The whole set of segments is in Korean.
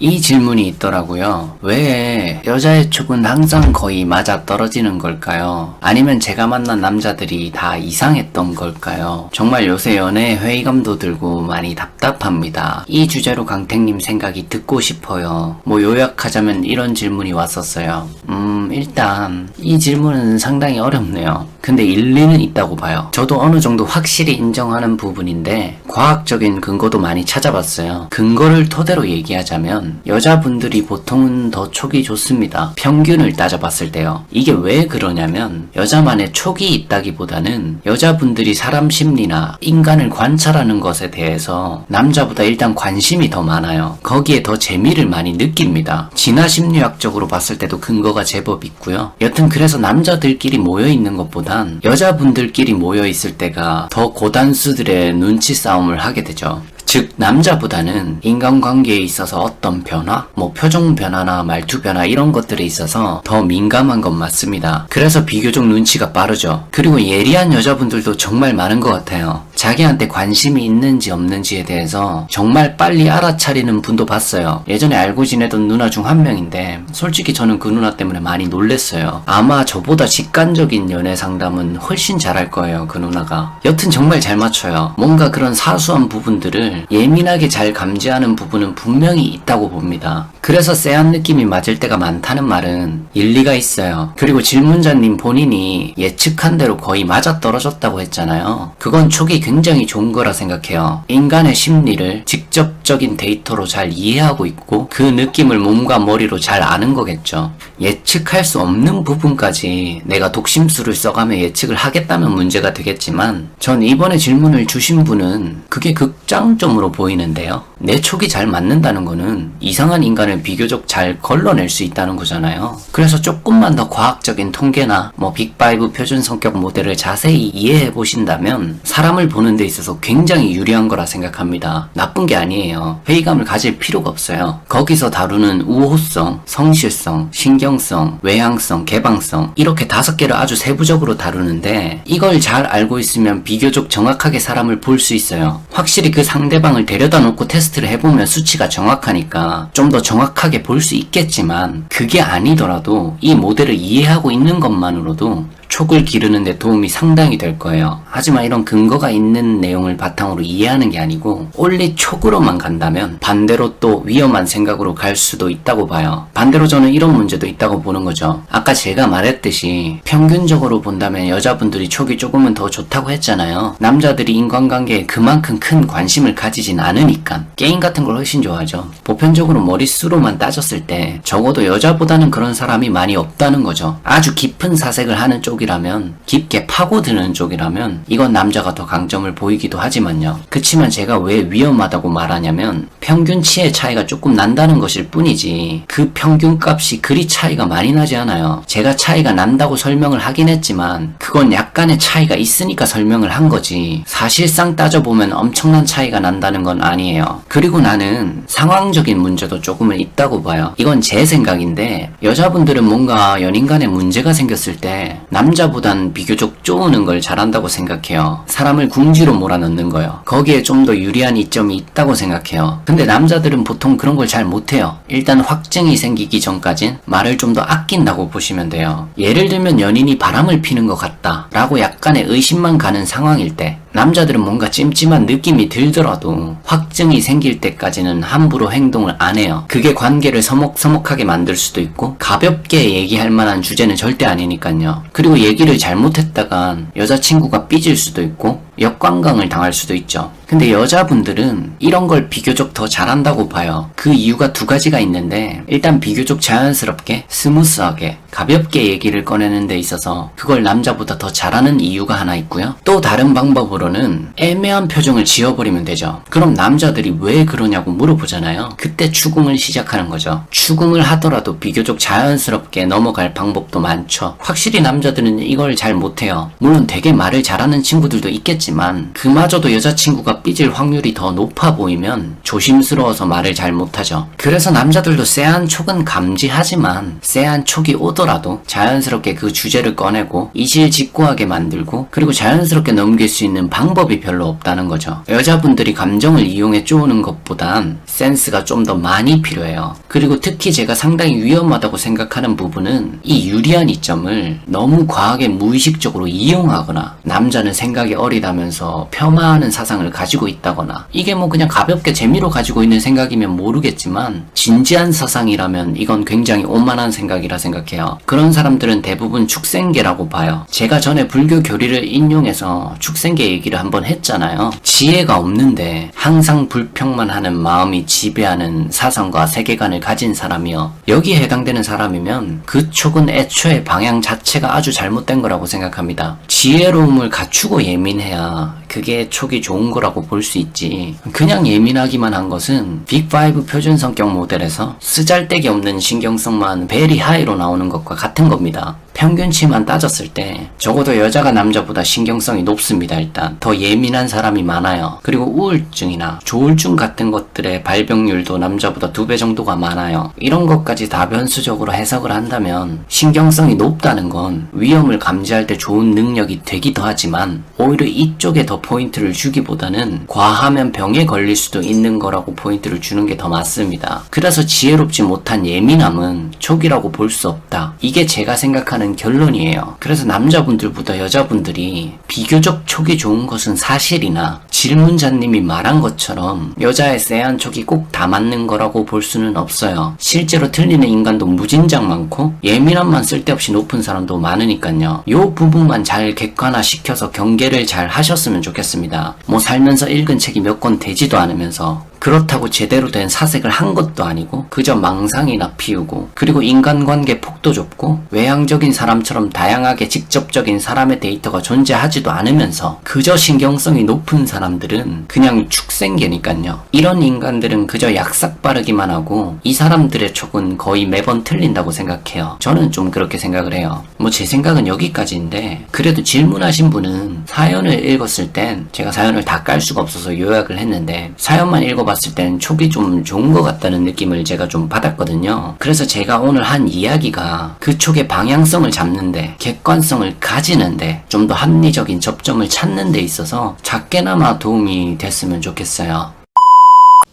이 질문이 있더라고요. 왜 여자의 촉은 항상 거의 맞아 떨어지는 걸까요? 아니면 제가 만난 남자들이 다 이상했던 걸까요? 정말 요새 연애에 회의감도 들고 많이 답답합니다. 이 주제로 강택님 생각이 듣고 싶어요. 뭐 요약하자면 이런 질문이 왔었어요. 음, 일단 이 질문은 상당히 어렵네요. 근데 일리는 있다고 봐요. 저도 어느 정도 확실히 인정하는 부분인데 과학적인 근거도 많이 찾아봤어요. 근거를 토대로 얘기하자면 여자분들이 보통은 더 촉이 좋습니다. 평균을 따져봤을 때요. 이게 왜 그러냐면 여자만의 촉이 있다기보다는 여자분들이 사람 심리나 인간을 관찰하는 것에 대해서 남자보다 일단 관심이 더 많아요. 거기에 더 재미를 많이 느낍니다. 진화 심리학적으로 봤을 때도 근거가 제법 있고요. 여튼 그래서 남자들끼리 모여 있는 것보단 여자분들끼리 모여 있을 때가 더 고단수들의 눈치 싸움을 하게 되죠. 즉 남자보다는 인간관계에 있어서 어떤 변화, 뭐 표정 변화나 말투 변화 이런 것들에 있어서 더 민감한 건 맞습니다. 그래서 비교적 눈치가 빠르죠. 그리고 예리한 여자분들도 정말 많은 것 같아요. 자기한테 관심이 있는지 없는지에 대해서 정말 빨리 알아차리는 분도 봤어요. 예전에 알고 지내던 누나 중 한 명인데 솔직히 저는 그 누나 때문에 많이 놀랬어요. 아마 저보다 직관적인 연애 상담은 훨씬 잘할 거예요. 그 누나가. 여튼 정말 잘 맞춰요. 뭔가 그런 사소한 부분들을 예민하게 잘 감지하는 부분은 분명히 있다고 봅니다. 그래서 쎄한 느낌이 맞을 때가 많다는 말은 일리가 있어요. 그리고 질문자님 본인이 예측한 대로 거의 맞아떨어졌다고 했잖아요. 그건 촉이 굉장히 좋은 거라 생각해요. 인간의 심리를 직접적인 데이터로 잘 이해하고 있고 그 느낌을 몸과 머리로 잘 아는 거겠죠. 예측할 수 없는 부분까지 내가 독심술을 써가며 예측을 하겠다면 문제가 되겠지만 전 이번에 질문을 주신 분은 그게 극장 점으로 보이는데요. 내 촉이 잘 맞는다는 거는 이상한 인간을 비교적 잘 걸러낼 수 있다는 거잖아요. 그래서 조금만 더 과학적인 통계나 뭐 빅5 표준 성격 모델을 자세히 이해해 보신다면 사람을 보는 데 있어서 굉장히 유리한 거라 생각합니다. 나쁜 게 아니에요. 회의감을 가질 필요가 없어요. 거기서 다루는 우호성, 성실성, 신경성, 외향성, 개방성 이렇게 다섯 개를 아주 세부적으로 다루는데 이걸 잘 알고 있으면 비교적 정확하게 사람을 볼 수 있어요. 확실히 그 상대 방을 데려다 놓고 테스트를 해보면 수치가 정확하니까 좀 더 정확하게 볼 수 있겠지만 그게 아니더라도 이 모델을 이해하고 있는 것만으로도 촉을 기르는 데 도움이 상당히 될 거예요. 하지만 이런 근거가 있는 내용을 바탕으로 이해하는 게 아니고 올리 촉으로만 간다면 반대로 또 위험한 생각으로 갈 수도 있다고 봐요. 반대로 저는 이런 문제도 있다고 보는 거죠. 아까 제가 말했듯이 평균적으로 본다면 여자분들이 촉이 조금은 더 좋다고 했잖아요. 남자들이 인간관계에 그만큼 큰 관심을 가지진 않으니까 게임 같은 걸 훨씬 좋아하죠. 보편적으로 머릿수로만 따졌을 때 적어도 여자보다는 그런 사람이 많이 없다는 거죠. 아주 깊은 사색을 하는 쪽이라면 깊게 파고드는 쪽이라면 이건 남자가 더 강점을 보이기도 하지만요. 그치만 제가 왜 위험하다고 말하냐면 평균치의 차이가 조금 난다는 것일 뿐이지 그 평균값이 그리 차이가 많이 나지 않아요. 제가 차이가 난다고 설명을 하긴 했지만 그건 약간의 차이가 있으니까 설명을 한 거지 사실상 따져보면 엄청난 차이가 난다는 건 아니에요. 그리고 나는 상황적인 문제도 조금은 있다고 봐요. 이건 제 생각인데 여자분들은 뭔가 연인 간에 문제가 생겼을 때 남자 보단 비교적 쪼우는 걸 잘한다고 생각해요. 사람을 궁지로 몰아넣는 거요. 거기에 좀 더 유리한 이점이 있다고 생각해요. 근데 남자들은 보통 그런 걸 잘 못해요. 일단 확증이 생기기 전까진 말을 좀 더 아낀다고 보시면 돼요. 예를 들면 연인이 바람을 피는 것 같다 라고 약간의 의심만 가는 상황일 때 남자들은 뭔가 찜찜한 느낌이 들더라도 확증이 생길 때까지는 함부로 행동을 안 해요. 그게 관계를 서먹서먹하게 만들 수도 있고 가볍게 얘기할 만한 주제는 절대 아니니까요. 그리고 얘기를 잘못했다간 여자친구가 삐질 수도 있고 역관광을 당할 수도 있죠. 근데 여자분들은 이런 걸 비교적 더 잘한다고 봐요. 그 이유가 두 가지가 있는데 일단 비교적 자연스럽게 스무스하게 가볍게 얘기를 꺼내는 데 있어서 그걸 남자보다 더 잘하는 이유가 하나 있고요. 또 다른 방법으로는 애매한 표정을 지어버리면 되죠. 그럼 남자들이 왜 그러냐고 물어보잖아요. 그때 추궁을 시작하는 거죠. 추궁을 하더라도 비교적 자연스럽게 넘어갈 방법도 많죠. 확실히 남자들은 이걸 잘 못해요. 물론 되게 말을 잘하는 친구들도 있겠지 만 그마저도 여자친구가 삐질 확률이 더 높아 보이면 조심스러워서 말을 잘 못하죠. 그래서 남자들도 쎄한 촉은 감지하지만 쎄한 촉이 오더라도 자연스럽게 그 주제를 꺼내고 이실직고하게 만들고 그리고 자연스럽게 넘길 수 있는 방법이 별로 없다는 거죠. 여자분들이 감정을 이용해 쪼우는 것보단 센스가 좀 더 많이 필요해요. 그리고 특히 제가 상당히 위험하다고 생각하는 부분은 이 유리한 이점을 너무 과하게 무의식적으로 이용하거나 남자는 생각이 어리다 면서 폄하하는 사상을 가지고 있다거나 이게 뭐 그냥 가볍게 재미로 가지고 있는 생각이면 모르겠지만 진지한 사상이라면 이건 굉장히 오만한 생각이라 생각해요. 그런 사람들은 대부분 축생계라고 봐요. 제가 전에 불교 교리를 인용해서 축생계 얘기를 한번 했잖아요. 지혜가 없는데 항상 불평만 하는 마음이 지배하는 사상과 세계관을 가진 사람이요. 여기에 해당되는 사람이면 그 촉은 애초에 방향 자체가 아주 잘못된 거라고 생각합니다. 지혜로움을 갖추고 예민해야 그게 촉이 좋은 거라고 볼 수 있지. 그냥 예민하기만 한 것은 빅5 표준 성격 모델에서 쓰잘데기 없는 신경성만 베리 하이로 나오는 것과 같은 겁니다. 평균치만 따졌을 때 적어도 여자가 남자보다 신경성이 높습니다. 일단 더 예민한 사람이 많아요. 그리고 우울증이나 조울증 같은 것들의 발병률도 남자보다 두 배 정도가 많아요. 이런 것까지 다 변수적으로 해석을 한다면 신경성이 높다는 건 위험을 감지할 때 좋은 능력이 되기도 하지만 오히려 이쪽에 더 포인트를 주기보다는 과하면 병에 걸릴 수도 있는 거라고 포인트를 주는 게 더 맞습니다. 그래서 지혜롭지 못한 예민함은 촉이라고 볼 수 없다. 이게 제가 생각하는 결론이에요. 그래서 남자분들보다 여자분들이 비교적 촉이 좋은 것은 사실이나 질문자님이 말한 것처럼 여자의 쎄한 촉이 꼭 다 맞는 거라고 볼 수는 없어요. 실제로 틀리는 인간도 무진장 많고 예민함만 쓸데없이 높은 사람도 많으니까요. 요 부분만 잘 객관화시켜서 경계를 잘 하셨으면 좋겠습니다. 뭐 살면서 읽은 책이 몇 권 되지도 않으면서 그렇다고 제대로 된 사색을 한 것도 아니고 그저 망상이나 피우고 그리고 인간관계 폭도 좁고 외향적인 사람처럼 다양하게 직접적인 사람의 데이터가 존재하지도 않으면서 그저 신경성이 높은 사람들은 그냥 축생계니까요. 이런 인간들은 그저 약삭 빠르기만 하고 이 사람들의 촉은 거의 매번 틀린다고 생각해요. 저는 좀 그렇게 생각을 해요. 뭐 제 생각은 여기까지인데 그래도 질문하신 분은 사연을 읽었을 땐 제가 사연을 다 깔 수가 없어서 요약을 했는데 사연만 읽어봤을 땐 촉이 좀 좋은 것 같다는 느낌을 제가 좀 받았거든요. 그래서 제가 오늘 한 이야기가 그 촉의 방향성을 잡는데 객관성을 가지는데 좀 더 합리적인 접점을 찾는 데 있어서 작게나마 도움이 됐으면 좋겠어요.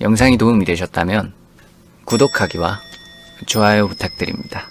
영상이 도움이 되셨다면 구독하기와 좋아요 부탁드립니다.